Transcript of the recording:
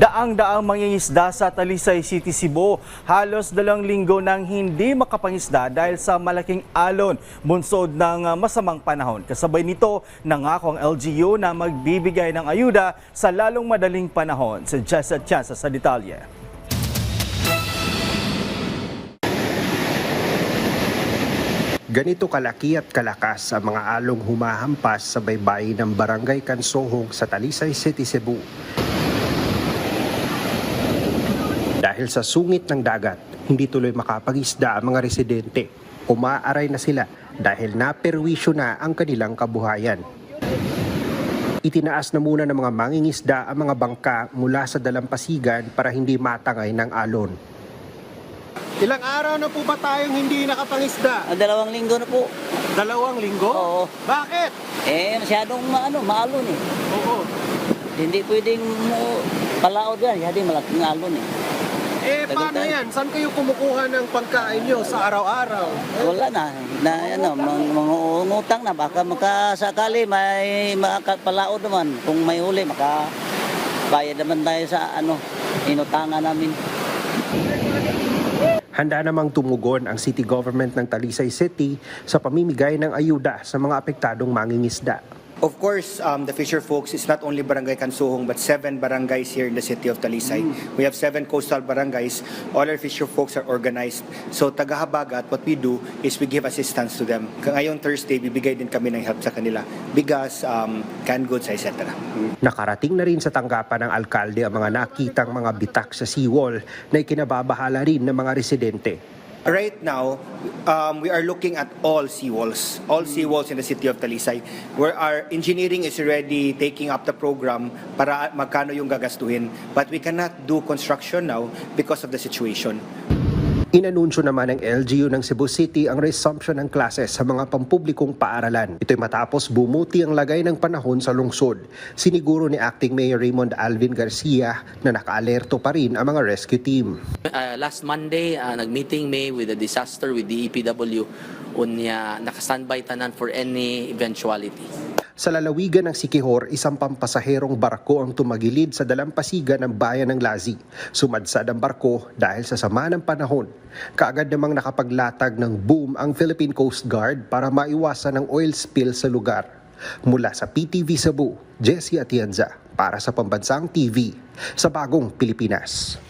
Daang-daang mangingisda sa Talisay City, Cebu. Halos dalawang linggo nang hindi makapangisda dahil sa malaking alon bunsod ng uh, masamang panahon. Kasabay nito, nangako ang LGU na magbibigay ng ayuda sa lalong madaling panahon. Si Jessa Chansa sa detalye. Ganito kalaki at kalakas ang mga along humahampas sa baybayin ng Barangay Kansohong sa Talisay City, Cebu. Dahil sa sungit ng dagat, hindi tuloy makapagisda ang mga residente. Umaaray na sila dahil naperwisyo na ang kanilang kabuhayan. Itinaas na muna ng mga mangingisda ang mga bangka mula sa dalampasigan para hindi matangay ng alon. Ilang araw na po ba tayong hindi nakapangisda? Ah, dalawang linggo na po. Dalawang linggo? Oo. Bakit? Eh, masyadong ano, maalon eh. Oo. Hindi pwedeng mo palaod yan. Hindi malaking alon eh. Eh, paano yan? Saan kayo kumukuha ng pagkain nyo sa araw-araw? Wala na. na ano, mga, mga ngutang na. Baka makasakali may makapalaod naman. Kung may huli, maka bayad naman tayo sa ano, inutangan namin. Handa namang tumugon ang city government ng Talisay City sa pamimigay ng ayuda sa mga apektadong mangingisda. Of course, um, the fisher folks is not only Barangay Kansuhong but seven barangays here in the city of Talisay. We have seven coastal barangays. All our fisher folks are organized. So tagahabagat, what we do is we give assistance to them. Ngayong Thursday, bibigay din kami ng help sa kanila. Bigas, um, canned goods, etc. Nakarating na rin sa tanggapan ng alkalde ang mga nakitang mga bitak sa seawall na ikinababahala rin ng mga residente. Right now, um, we are looking at all seawalls, all seawalls in the city of Talisay, where our engineering is already taking up the program para magkano yung gagastuhin. But we cannot do construction now because of the situation. Inanunsyo naman ng LGU ng Cebu City ang resumption ng klases sa mga pampublikong paaralan. Ito'y matapos bumuti ang lagay ng panahon sa lungsod. Siniguro ni Acting Mayor Raymond Alvin Garcia na nakaalerto pa rin ang mga rescue team. Uh, last Monday, uh, nag-meeting May with the disaster with the EPW unya naka-standby tanan for any eventuality. Sa lalawigan ng Sikihor, isang pampasaherong barko ang tumagilid sa dalampasigan ng bayan ng Lazi. Sumadsad ang barko dahil sa sama ng panahon. Kaagad namang nakapaglatag ng boom ang Philippine Coast Guard para maiwasan ang oil spill sa lugar. Mula sa PTV Cebu, Jesse Atienza para sa Pambansang TV sa Bagong Pilipinas.